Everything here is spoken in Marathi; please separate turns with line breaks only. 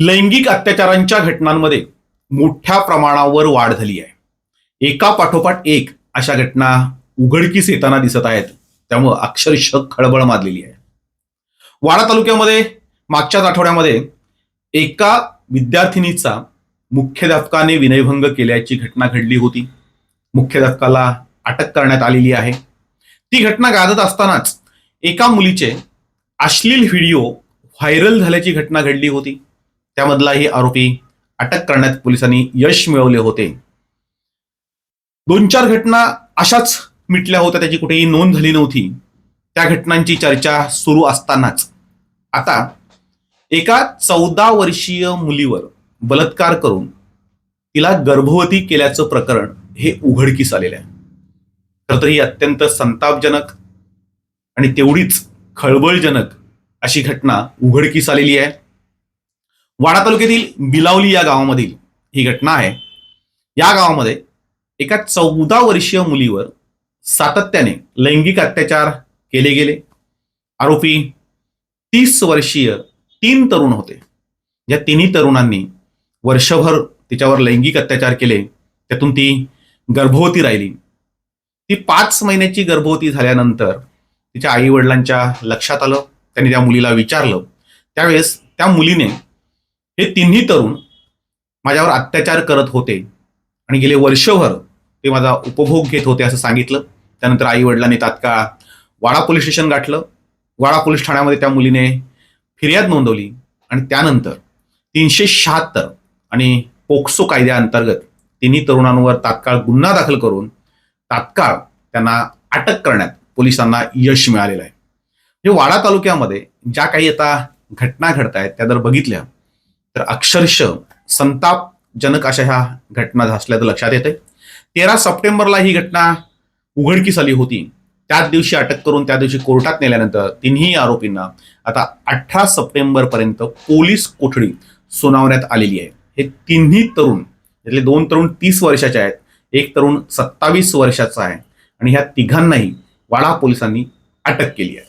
लैंगिक अत्याचारांच्या घटनांमध्ये मोठ्या प्रमाणावर वाढ झाली आहे. एका पाठोपाठ एक अशा घटना उघडकीस येताना दिसत आहेत. त्यामुळं अक्षरशः खळबळ माजलेली आहे. वाडा तालुक्यामध्ये मागच्याच आठवड्यामध्ये एका विद्यार्थिनीचा मुख्याध्यापकाने विनयभंग केल्याची घटना घडली होती. मुख्याध्यापकाला अटक करण्यात आलेली आहे. ती घटना गाजत असतानाच एका मुलीचे अश्लील व्हिडिओ व्हायरल झाल्याची घटना घडली होती. त्यामधलाही आरोपी अटक करण्यात पोलिसांनी यश मिळवले होते. दोन चार घटना अशाच मिटल्या होत्या त्याची कुठेही नोंद झाली नव्हती. त्या घटनांची चर्चा सुरू असतानाच. आता एका चौदा वर्षीय मुलीवर बलात्कार करून तिला गर्भवती केल्याचं प्रकरण हे उघडकीस आलेलं आहे. खरं तर ही अत्यंत संतापजनक आणि तेवढीच खळबळजनक अशी घटना उघडकीस आलेली आहे. वाडा तालुक्यातील बिलावली या गावामधील ही घटना आहे. या गावामध्ये एका चौदा वर्षीय मुलीवर सातत्याने लैंगिक अत्याचार केले गेले. आरोपी तीस वर्षीय तीन तरुण होते. या तिन्ही तरुणांनी वर्षभर तिच्यावर लैंगिक अत्याचार केले. त्यातून ती गर्भवती राहिली. ती पाच महिन्याची गर्भवती झाल्यानंतर तिच्या आई वडिलांच्या लक्षात आलं. त्यांनी त्या मुलीला विचारलं. त्यावेळेस त्या मुलीने हे तिन्ही तरुण माझ्यावर अत्याचार करत होते. आणि गेले वर्षभर ते माझा उपभोग घेत होते असं सांगितलं. त्यानंतर आई वडिलांनी तात्काळ वाडा पोलीस स्टेशन गाठलं. वाडा पोलीस ठाण्यामध्ये त्या मुलीने फिर्याद नोंदवली. आणि त्यानंतर तीनशे शहात्तर आणि पोक्सो कायद्याअंतर्गत तिन्ही तरुणांवर तात्काळ गुन्हा दाखल करून तात्काळ त्यांना अटक करण्यात पोलिसांना यश मिळालेलं आहे. म्हणजे वाडा तालुक्यामध्ये ज्या काही आता घटना घडत आहेत त्या जर बघितल्या तर अक्षरशः संतापजनक अशा ह्या घटना असल्याचं लक्षात येते तेरा सप्टेंबरला ही घटना उघडकीस आली होती. त्याच दिवशी अटक करून त्या दिवशी कोर्टात नेल्यानंतर तिन्ही आरोपींना आता अठरा सप्टेंबर पर्यंत पोलीस कोठडी सुनावण्यात आलेली आहे. हे तिन्ही तरुण यातले दोन तरुण तीस वर्षाचे आहेत एक तरुण सत्तावीस वर्षाचा आहे आणि ह्या तिघांनाही वाडा पोलिसांनी अटक केली आहे.